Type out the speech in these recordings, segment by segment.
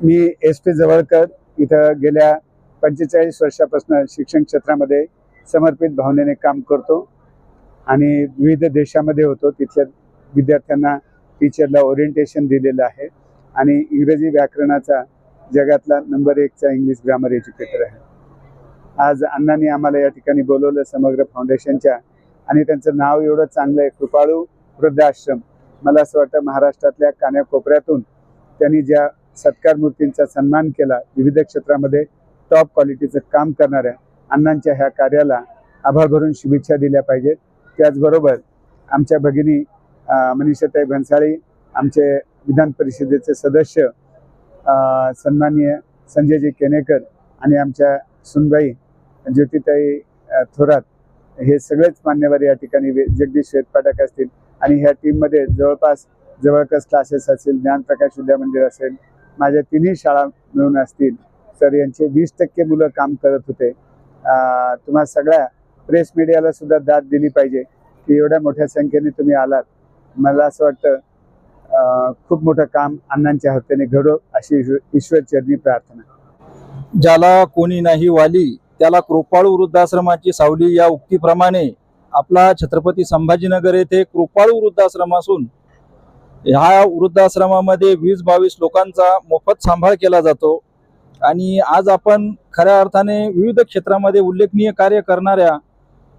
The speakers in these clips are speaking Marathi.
मी एस पी जवळकर इथं गेल्या पंचेचाळीस वर्षापासून शिक्षण क्षेत्रामध्ये समर्पित भावनेने काम करतो आणि विविध देशामध्ये होतो. तिथल्या विद्यार्थ्यांना टीचरला ओरिएंटेशन दिलेलं आहे आणि इंग्रजी व्याकरणाचा जगातला नंबर एकचा इंग्लिश ग्रामर एज्युकेटर आहे. आज अण्णांनी आम्हाला या ठिकाणी बोलवलं समग्र फाउंडेशनच्या आणि त्यांचं नाव एवढं चांगलं आहे कृपाळू वृद्धाश्रम. मला असं वाटतं महाराष्ट्रातल्या कान्याकोपऱ्यातून त्यांनी ज्या सत्कार मूर्तींचा सन्मान केला. विविध क्षेत्रामध्ये टॉप क्वालिटीचं काम करणाऱ्या अण्णांच्या ह्या कार्याला आभार भरून शुभेच्छा दिल्या पाहिजेत. त्याचबरोबर आमच्या भगिनी मनीषाताई भन्साळी आमचे विधान परिषदेचे सदस्य सन्माननीय संजयजी केनेकर आणि आमच्या सुनबाई ज्योतिताई थोरात हे सगळेच मान्यवर या ठिकाणी वे- जगदीश श्वेतपाठक असतील आणि ह्या टीममध्ये जवळपास जवळपास क्लासेस असेल ज्ञानप्रकाश विद्या मंदिर असेल माझ्या तिन्ही शाळा मिळून असतील. तर यांचे वीस टक्के मुलं काम करत होते. तुम्हा सगळ्या प्रेस मीडियाला सुद्धा दाद दिली पाहिजे की एवढ्या मोठ्या संख्येने तुम्ही आलात. मला असं वाटतं खूप मोठं काम अण्णांच्या हस्त्याने घडो अशी ईश्वर- ईश्वरचरणी प्रार्थना. ज्याला कोणी नाही वाली त्याला कृपाळू वृद्धाश्रमाची सावली या उक्तीप्रमाणे आपला छत्रपती संभाजीनगर येथे कृपाळू वृद्धाश्रम असून ह्या वृद्धाश्रमामध्ये वीस बावीस लोकांचा मोफत सांभाळ केला जातो. आणि आज आपण खऱ्या अर्थाने विविध क्षेत्रामध्ये उल्लेखनीय कार्य करणाऱ्या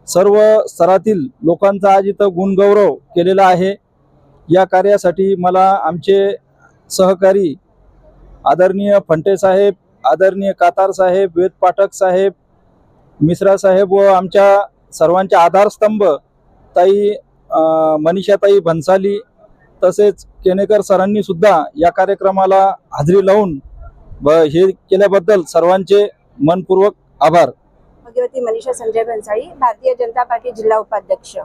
सर्व स्तरातील लोकांचा आज इथं गुणगौरव केलेला आहे. या कार्यासाठी मला आमचे सहकारी आदरणीय फंटे साहेब आदरणीय कातार साहेब वेद पाठक साहेब मिश्रा साहेब व आमच्या सर्वांचे आधारस्तंभ ताई मनीषाताई भन्साली तसेच केनेकर सरांनी सुद्धा या कार्यक्रमाला हजेरी लावून हे केल्याबद्दल सर्वांचे मनपूर्वक आभार. भगवती मनीषा संजय भन्साळी भारतीय जनता पार्टी जिल्हा उपाध्यक्ष.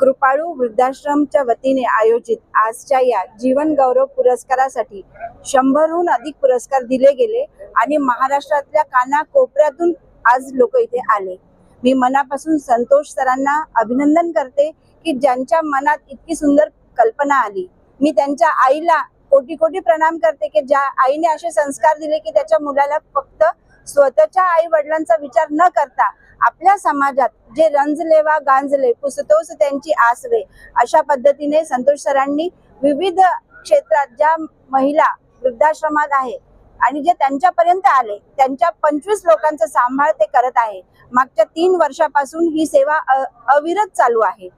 कृपाळू वृद्धाश्रमच्या वतीने आयोजित आजच्या या जीवन गौरव पुरस्कारासाठी शंभरहून अधिक पुरस्कार दिले गेले आणि महाराष्ट्रातल्या कानाकोपऱ्यातून आज लोक इथे आले. मी मनापासून संतोष सरांना अभिनंदन करते की ज्यांच्या मनात इतकी सुंदर कल्पना आली. मी त्यांच्या आईला कोटी कोटी प्रणाम करते की ज्या आईने असे संस्कार दिले की त्याच्या मुलाला फक्त स्वतःच्या आई वडिलांचा विचार न करता आपल्या समाजात जे रंजले वा गांजले पुसतोस त्यांची आसवे अशा पद्धतीने संतोष सरांनी विविध क्षेत्रात ज्या महिला वृद्धाश्रमात आहे आणि जे त्यांच्यापर्यंत आले त्यांच्या पंचवीस लोकांचा सांभाळ ते करत आहे. मागच्या तीन वर्षापासून ही सेवा अ- अविरत चालू आहे.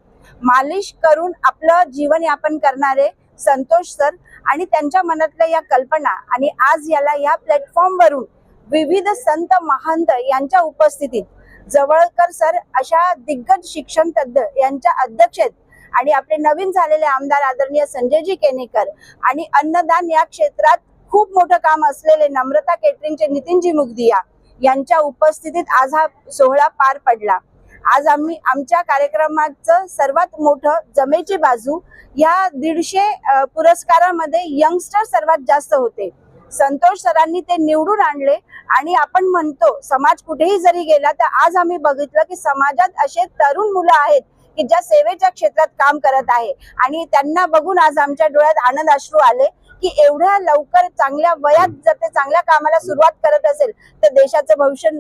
मालिश करून आपलं जीवन यापन करणारे संतोष सर आणि त्यांच्या मनातल्या या कल्पना आणि आज याला या प्लॅटफॉर्मवरून विविध संत महंत यांच्या उपस्थितीत जवळकर सर अशा दिग्गज शिक्षण तज्ज्ञ यांच्या अध्यक्षेत आणि आपले नवीन झालेले आमदार आदरणीय संजयजी केनेकर आणि अन्नदान या क्षेत्रात खूप मोठं काम असलेले नम्रता केटरिंगचे नितीनजी मुगदिया यांच्या उपस्थितीत आज हा सोहळा पार पडला. आज आम्ही आमच्या कार्यक्रमाचं सर्वात मोठं जमेची बाजू या दीडशे पुरस्कारामध्ये यंगस्टर सर्वात जास्त होते. संतोष सरांनी ते निवडून आणले आणि आपण म्हणतो समाज कुठेही जरी गेला तर आज आम्ही बघितलं की समाजात असे तरुण मुलं आहेत की ज्या सेवेच्या क्षेत्रात काम करत आहे. आणि त्यांना बघून आज आमच्या डोळ्यात आनंद अश्रू आले की एवढ्या लवकर चांगल्या वयात जर ते चांगल्या कामाला सुरुवात करत असेल तर देशाचं भविष्य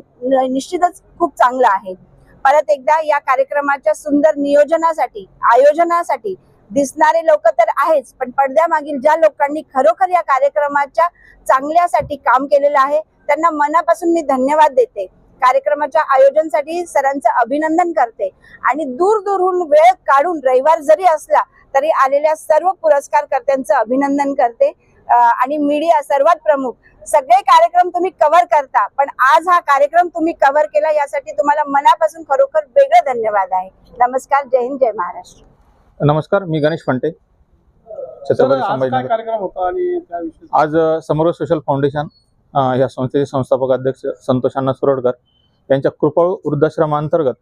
निश्चितच खूप चांगलं आहे. परत एकदा या कार्यक्रमाच्या सुंदर नियोजनासाठी आयोजनासाठी दिसणारे लोक तर आहेच पण पडद्यामागील ज्या लोकांनी खरोखर या कार्यक्रमाच्या चांगल्यासाठी काम केलेलं आहे त्यांना मनापासून मी धन्यवाद देते. कार्यक्रमाच्या आयोजनासाठी सरांचं अभिनंदन करते. आणि दूर दूरहून वेळ काढून रविवार जरी असला तरी आलेल्या सर्व पुरस्कारकर्त्यांचं अभिनंदन करते. आणि मीडिया सर्वात प्रमुख. सगळे कार्यक्रम तुम्ही कव्हर करता पण आज हा कार्यक्रम तुम्ही कव्हर केला यासाठी तुम्हाला मनापासून खरोखर वेगळे धन्यवाद आहे. नमस्कार जय हिंद जय महाराष्ट्र. नमस्कार मी गणेश फंटे छत्रपती संभाजीनगर. त्याविषयी? आज समोर सोशल फाउंडेशन या संस्थेचे संस्थापक अध्यक्ष संतोष अण्णा सुरोडकर यांच्या कृपाळू वृद्धाश्रमांतर्गत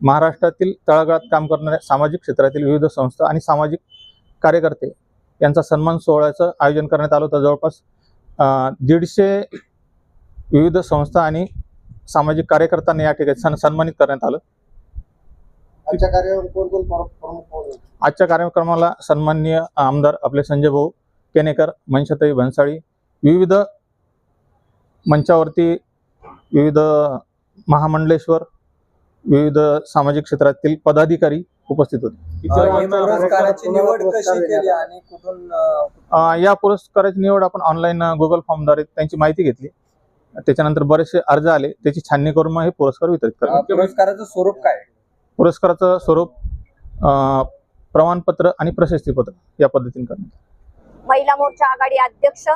महाराष्ट्रातील तळागाळात काम करणाऱ्या सामाजिक क्षेत्रातील विविध संस्था आणि सामाजिक कार्यकर्ते यांचा सन्मान सोहळ्याचं आयोजन करण्यात आलं होतं जवळपास दीडशे विविध संस्था आणि सामाजिक कार्यकर्त्यांना या ठिकाणी सन सन्मानित करण्यात आलं? आजच्या कार्यक्रमाला सन्माननीय आमदार आपले संजय भाऊ केनेकर मनशाताई भन्साळी विविध मंचावरती विविध महामंडलेश्वर विविध सामाजिक क्षेत्रातील पदाधिकारी उपस्थित होते. या पुरस्काराची निवड कशी पुरस्कार केली देण्यात आणि कुठून अं, अ, या पुरस्काराची निवड आपण ऑनलाईन गुगल फॉर्मद्वारे त्यांची माहिती घेतली. त्याच्यानंतर बरेचसे अर्ज आले. त्याची छाननी करून मग हे पुरस्कार वितरित करतात. पुरस्काराचं स्वरूप काय? पुरस्काराचं स्वरूप अ, प्रमाणपत्र आणि प्रशस्तीपत्र या पद्धतीने करण्यात महिला मोर्चा आघाडी अध्यक्ष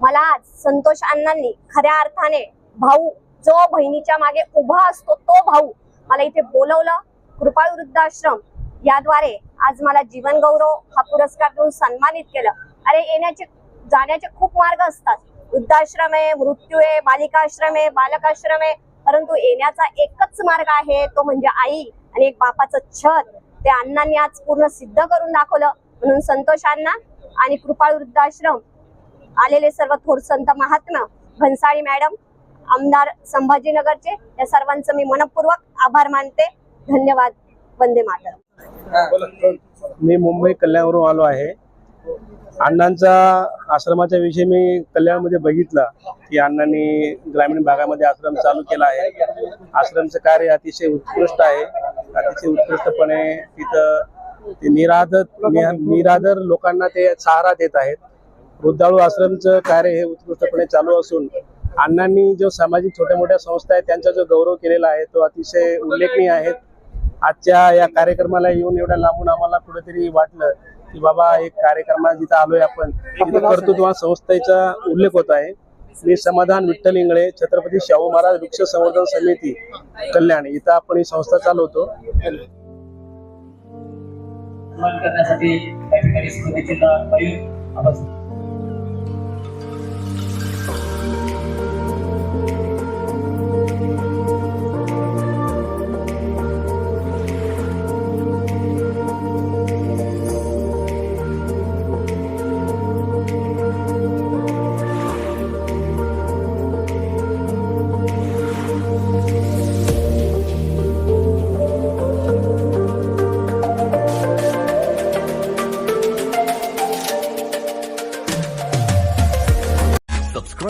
मला आज संतोष अण्णांनी खऱ्या अर्थाने भाऊ जो बहिणीच्या मागे उभा असतो तो भाऊ मला इथे बोलवलं. कृपाळ वृद्धाश्रम याद्वारे आज मला जीवन गौरव हा पुरस्कार देऊन सन्मानित केलं. अरे येण्याचे जाण्याचे खूप मार्ग असतात. वृद्धाश्रम आहे मृत्यू आहे बालिकाश्रम आहे बालकाश्रम आहे परंतु येण्याचा एकच मार्ग आहे तो म्हणजे आई आणि एक बापाचं छत. ते अण्णांनी आज पूर्ण सिद्ध करून दाखवलं. म्हणून संतोष अण्णा आणि कृपाळ वृद्धाश्रम आलेले सर्व थोर संत महात्मा भन्साळी मॅडम आमदार संभाजीनगरचे या सर्वांचं मी मनपूर्वक आभार मानते. धन्यवाद. वंदे मातरम. मी मुंबई कल्याणवरून आलो आहे. अण्णांचा आश्रमाच्या विषयी मी कल्याणमध्ये बघितलं की अण्णांनी ग्रामीण भागामध्ये आश्रम चालू केला आहे. आश्रमचं कार्य अतिशय उत्कृष्ट आहे. अतिशय उत्कृष्टपणे तिथं ते निराधर निराधर लोकांना ते सहारा देत आहेत. वृद्धाळू आश्रमचं कार्य हे उत्कृष्टपणे चालू असून अण्णांनी जो सामाजिक छोट्या मोठ्या संस्था आहेत त्यांचा जो गौरव केलेला आहे तो अतिशय उल्लेखनीय आहे. आजच्या या कार्यक्रमाला येऊन एवढ्या लांबून आम्हाला कुठेतरी वाटलं की बाबा एक कार्यक्रमाला जिथं आलोय आपण तिथं कर्तृत्व संस्थेचा उल्लेख होत आहे. मी समाधान विठ्ठल इंगळे छत्रपती शाहू महाराज वृक्ष संवर्धन समिती कल्याण. इथं आपण ही संस्था चालवतो. करण्यासाठी